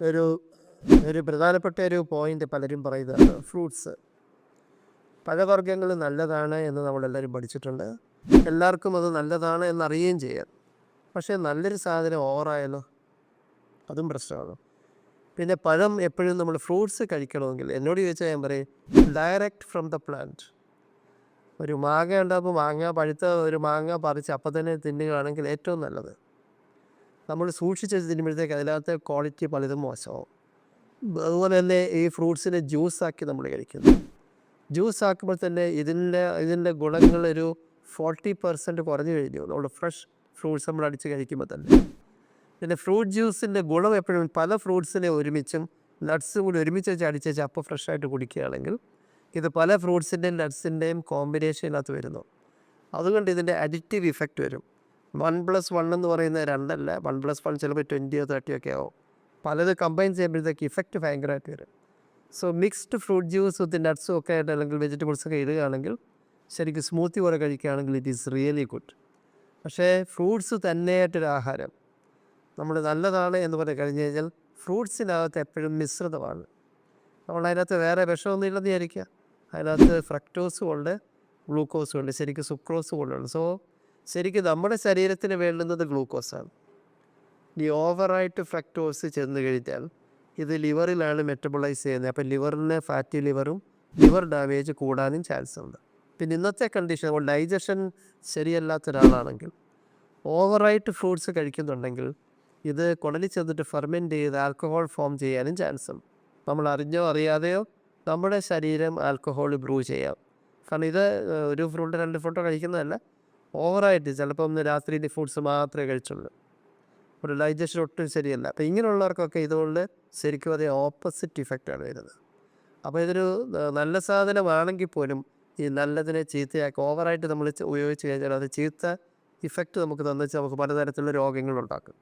ഒരു ഒരു പ്രധാനപ്പെട്ട ഒരു പോയിന്റ് പലരും പറയുന്നത് ഫ്രൂട്ട്സ് പഴവർഗങ്ങൾ നല്ലതാണ് എന്ന് നമ്മളെല്ലാവരും പഠിച്ചിട്ടുണ്ട്. എല്ലാവർക്കും അത് നല്ലതാണ് എന്നറിയുകയും ചെയ്യാം. പക്ഷേ നല്ലൊരു സാധനം ഓവറായാലോ? അതും പ്രശ്നമാണ്. പിന്നെ പഴം എപ്പോഴും നമ്മൾ ഫ്രൂട്ട്സ് കഴിക്കണമെങ്കിൽ എന്നോട് ചോദിച്ചാൽ ഞാൻ പറയും ഡയറക്റ്റ് ഫ്രം ദ പ്ലാന്റ് ഒരു മാങ്ങ ഉണ്ടാകുമ്പോൾ മാങ്ങ പഴുത്ത ഒരു മാങ്ങ പറിച്ച് അപ്പം തന്നെ തിന്നുകയാണെങ്കിൽ ഏറ്റവും നല്ലത്. നമ്മൾ സൂക്ഷിച്ച് തിരുമ്പോഴത്തേക്ക് അതിനകത്ത് ക്വാളിറ്റി പലതും മോശമാവും. അതുപോലെ തന്നെ ഈ ഫ്രൂട്ട്സിനെ ജ്യൂസാക്കി നമ്മൾ കഴിക്കുന്നു. ജ്യൂസ് ആക്കുമ്പോൾ തന്നെ ഇതിന്റെ ഇതിന്റെ ഗുണങ്ങൾ ഒരു ഫോർട്ടി പെർസെന്റ് കുറഞ്ഞു കഴിഞ്ഞു. നമ്മൾ ഫ്രഷ് ഫ്രൂട്ട്സ് നമ്മൾ അടിച്ച് കഴിക്കുമ്പോൾ തന്നെ. പിന്നെ ഫ്രൂട്ട് ജ്യൂസിന്റെ ഗുണം എപ്പോഴും പല ഫ്രൂട്ട്സിനെ ഒരുമിച്ചും നട്ട്സും കൂടി ഒരുമിച്ച് വെച്ച് അടിച്ച് വെച്ച് അപ്പോൾ ഫ്രഷായിട്ട് കുടിക്കുകയാണെങ്കിൽ ഇത് പല ഫ്രൂട്ട്സിന്റെയും നട്ട്സിന്റെയും കോമ്പിനേഷനകത്ത് വരുന്നു. അതുകൊണ്ട് ഇതിന്റെ അഡിക്റ്റീവ് ഇഫക്റ്റ് വരും. വൺ പ്ലസ് വൺ എന്ന് പറയുന്ന രണ്ടല്ല. വൺ പ്ലസ് വൺ ചിലപ്പോൾ ട്വന്റിയോ തേർട്ടിയോ ഒക്കെ ആവും. പലത് കമ്പൈൻ ചെയ്യുമ്പോഴത്തേക്ക് ഇഫക്റ്റ് ഭയങ്കരമായിട്ട് വരും. So mixed fruit juice with നട്ട്സും ഒക്കെ ആയിട്ട് അല്ലെങ്കിൽ വെജിറ്റബിൾസ് ഒക്കെ ഇടുകയാണെങ്കിൽ ശരിക്കും സ്മൂത്തി പോലെ കഴിക്കുകയാണെങ്കിൽ ഇറ്റ് ഈസ് റിയലി ഗുഡ് പക്ഷേ ഫ്രൂട്ട്സ് തന്നെയായിട്ടൊരു ആഹാരം. നമ്മൾ നല്ലതാണ് എന്ന് പറഞ്ഞ് കഴിഞ്ഞ് കഴിഞ്ഞാൽ ഫ്രൂട്ട്സിനകത്ത് എപ്പോഴും മിശ്രിതമാണ്. നമ്മൾ അതിനകത്ത് വേറെ വിഷമൊന്നും ഇല്ലെന്ന് വിചാരിക്കുക. അതിനകത്ത് ഫ്രക്ടോസും ഉണ്ട് ഗ്ലൂക്കോസും ഉണ്ട് ശരിക്കും സുക്രോസും ഉണ്ട് സോ ശരിക്കും നമ്മുടെ ശരീരത്തിന് വേണ്ടുന്നത് ഗ്ലൂക്കോസാണ്. ഈ ഓവറായിട്ട് ഫ്രക്ടോസ് ചെന്ന് കഴിഞ്ഞാൽ ഇത് ലിവറിലാണ് മെറ്റബോളൈസ് ചെയ്യുന്നത്. അപ്പം ലിവറിന് ഫാറ്റി ലിവറും ലിവർ ഡാമേജ് കൂടാനും ചാൻസ് ഉണ്ട് പിന്നെ ഇന്നത്തെ കണ്ടീഷൻ നമ്മൾ ഡൈജഷൻ ശരിയല്ലാത്ത ഒരാളാണെങ്കിൽ ഓവറായിട്ട് ഫ്രൂട്ട്സ് കഴിക്കുന്നുണ്ടെങ്കിൽ ഇത് കുടലി ചെന്നിട്ട് ഫെർമെന്റ് ചെയ്ത് ആൽക്കഹോൾ ഫോം ചെയ്യാനും ചാൻസ് ഉണ്ട് നമ്മൾ അറിഞ്ഞോ അറിയാതെയോ നമ്മുടെ ശരീരം ആൽക്കഹോൾ ബ്രൂ ചെയ്യാം. കാരണം ഇത് ഒരു ഫ്രൂട്ട് രണ്ട് ഫ്രൂട്ടോ കഴിക്കുന്നതല്ല ഓവറായിട്ട് ചിലപ്പോൾ ഒന്ന് രാത്രിയിൽ ഫുഡ്സ് മാത്രമേ കഴിച്ചുള്ളൂ. ഒരു ഡൈജഷൻ ഒട്ടും ശരിയല്ല. അപ്പോൾ ഇങ്ങനെയുള്ളവർക്കൊക്കെ ഇതുകൊണ്ട് ശരിക്കും അതേ ഓപ്പോസിറ്റ് ഇഫക്റ്റാണ് വരുന്നത്. അപ്പോൾ ഇതൊരു നല്ല സാധനമാണെങ്കിൽ പോലും ഈ നല്ലതിനെ ചീത്തയാക്കി ഓവറായിട്ട് നമ്മൾ ഉപയോഗിച്ച് കഴിഞ്ഞാൽ അത് ചീത്ത ഇഫക്റ്റ് നമുക്ക് തന്നു നമുക്ക് പലതരത്തിലുള്ള രോഗങ്ങളുണ്ടാക്കും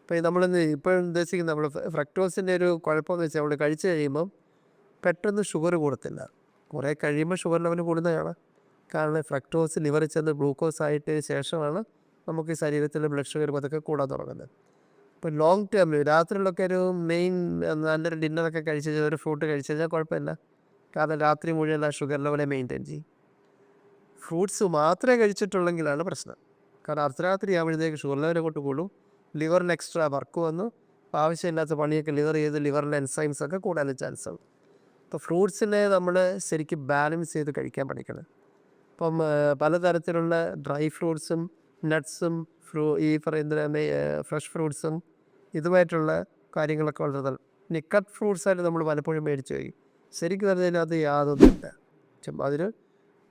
അപ്പോൾ ഈ നമ്മളിന്ന് ഇപ്പോഴും ഉദ്ദേശിക്കുന്ന നമ്മൾ ഫ്രക്ടോസിന്റെ ഒരു കുഴപ്പമെന്ന് വെച്ചാൽ നമ്മൾ കഴിച്ചു കഴിയുമ്പം പെട്ടെന്ന് ഷുഗർ കൂടത്തില്ല. കുറേ കഴിയുമ്പോൾ ഷുഗർ ലെവൽ കൂടുന്നതാണ്. കാരണം ഫ്രക്ടോസ് ലിവറിൽ ചെന്ന് ഗ്ലൂക്കോസ് ആയിട്ട് ശേഷമാണ് നമുക്ക് ഈ ശരീരത്തിൽ ബ്ലഡ് ഷുഗർ പതൊക്കെ കൂടാൻ തുടങ്ങുന്നത്. ഇപ്പോൾ ലോങ് ടേമിൽ രാത്രിയിലൊക്കെ ഒരു മെയിൻ നല്ലൊരു ഡിന്നറൊക്കെ കഴിച്ച് കഴിഞ്ഞാൽ ഒരു ഫ്രൂട്ട് കഴിച്ച് കഴിഞ്ഞാൽ കുഴപ്പമില്ല. കാരണം രാത്രി മുഴുവൻ ആ ഷുഗർ ലെവലെ മെയിന്റെയിൻ ചെയ്യും. ഫ്രൂട്ട്സ് മാത്രമേ കഴിച്ചിട്ടുള്ളെങ്കിലാണ് പ്രശ്നം. കാരണം അർദ്ധരാത്രി ആകുമ്പോഴത്തേക്ക് ഷുഗർ ലെവൽ കൊണ്ട് കൂടും. ലിവറിന് എക്സ്ട്രാ വർക്ക് വന്നു. ആവശ്യമില്ലാത്ത പണിയൊക്കെ ലിവർ ചെയ്ത് ലിവറിലെ എൻസൈംസ് ഒക്കെ കൂടാനുള്ള ചാൻസ് ഉണ്ട് അപ്പോൾ ഫ്രൂട്ട്സിനെ നമ്മൾ ശരിക്കും ബാലൻസ് ചെയ്ത് കഴിക്കാൻ പഠിക്കണം. ഇപ്പം പലതരത്തിലുള്ള ഡ്രൈ ഫ്രൂട്ട്സും നട്ട്സും ഫ്രൂ ഈ പറയുന്ന ഫ്രഷ് ഫ്രൂട്ട്സും ഇതുമായിട്ടുള്ള കാര്യങ്ങളൊക്കെ വളരെ ഇനി കട്ട് ഫ്രൂട്ട്സായിട്ട് നമ്മൾ പലപ്പോഴും മേടിച്ചു പോയി ശരിക്കും പറഞ്ഞതിനകത്ത് യാതൊന്നുമില്ല. അതിന്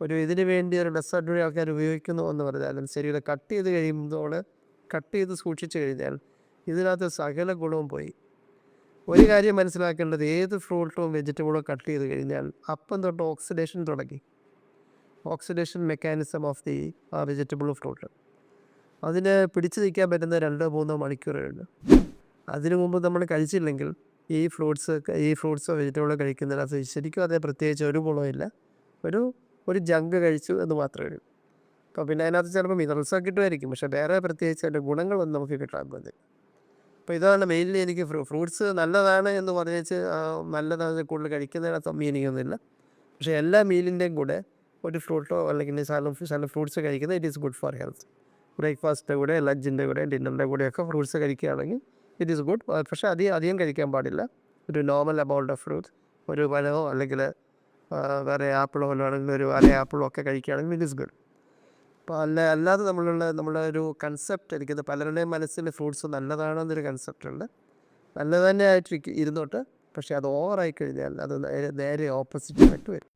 ഒരു ഇതിന് വേണ്ടി ഒരു ഡെസേർട്ട് ആൾക്കാർ ഉപയോഗിക്കുന്നു എന്ന് പറഞ്ഞാലും ശരി ഇത് കട്ട് ചെയ്ത് കഴിയുമ്പോൾ കട്ട് ചെയ്ത് സൂക്ഷിച്ചു കഴിഞ്ഞാൽ ഇതിനകത്ത് സകല ഗുണവും പോയി. ഒരു കാര്യം മനസ്സിലാക്കേണ്ടത് ഏത് ഫ്രൂട്ടും വെജിറ്റബിളും കട്ട് ചെയ്ത് കഴിഞ്ഞാൽ അപ്പം തൊട്ട് ഓക്സിഡേഷൻ തുടങ്ങി. Oxidation mechanism of the vegetable fruit അതിന് പിടിച്ചു നിൽക്കാൻ പറ്റുന്ന രണ്ടോ മൂന്നോ മണിക്കൂറുകളുണ്ട്. അതിനു മുമ്പ് നമ്മൾ കഴിച്ചില്ലെങ്കിൽ ഈ ഫ്രൂട്ട്സ് ഈ ഫ്രൂട്ട്സോ വെജിറ്റബിളോ കഴിക്കുന്നതിനകത്ത് ശരിക്കും അതേ പ്രത്യേകിച്ച് ഒരു ഗുണമില്ല ഒരു ഒരു ജങ്ക് കഴിച്ചു എന്ന് മാത്രമേ ഉള്ളൂ. അപ്പോൾ പിന്നെ അതിനകത്ത് ചിലപ്പോൾ മിനറൽസൊക്കെ കിട്ടുമായിരിക്കും. പക്ഷേ വേറെ പ്രത്യേകിച്ച് അതിന്റെ ഗുണങ്ങളൊന്നും നമുക്ക് കിട്ടാൻ പോകുന്നില്ല. അപ്പോൾ ഇതാണ് മെയിൻലി എനിക്ക് ഫ്രൂട്ട്സ് നല്ലതാണ് എന്ന് പറഞ്ഞേച്ച് നല്ലതാണ് കൂടുതൽ കഴിക്കുന്നതിനകത്ത് അമ്മീനിക്കൊന്നുമില്ല പക്ഷേ എല്ലാ മീലിന്റെയും കൂടെ ഒരു ഫ്രൂട്ടോ അല്ലെങ്കിൽ ശകലം ശകലം ഫ്രൂട്ട്സ് കഴിക്കുന്നത് it is good for health ബ്രേക്ക്ഫാസ്റ്റിന്റെ കൂടെ ലഞ്ചിന്റെ കൂടെ ഡിന്നറിന്റെ കൂടെയൊക്കെ ഫ്രൂട്ട്സ് കഴിക്കുകയാണെങ്കിൽ ഇറ്റ് ഈസ് ഗുഡ് പക്ഷേ അധികം അധികം കഴിക്കാൻ പാടില്ല. ഒരു നോർമൽ എമൗണ്ട് ഓഫ് ഫ്രൂട്ട്സ് ഒരു പഴമോ അല്ലെങ്കിൽ വേറെ ആപ്പിളോ അല്ലെങ്കിൽ ഒരു അര ആപ്പിളോ ഒക്കെ കഴിക്കുകയാണെങ്കിൽ ഇറ്റ് ഈസ് ഗുഡ് അപ്പോൾ അല്ല അല്ലാതെ നമ്മളുള്ള നമ്മുടെ ഒരു കൺസെപ്റ്റ് എനിക്കത് പലരുടെയും മനസ്സിൽ ഫ്രൂട്ട്സ് നല്ലതാണെന്നൊരു കൺസെപ്റ്റ് ഉണ്ട്. നല്ലത് തന്നെ ആയിട്ട് ഇരുന്നോട്ട്. പക്ഷേ അത് ഓവറായി കഴിഞ്ഞാൽ അത് നേരെ ഓപ്പോസിറ്റ് ആയിട്ട് വരും.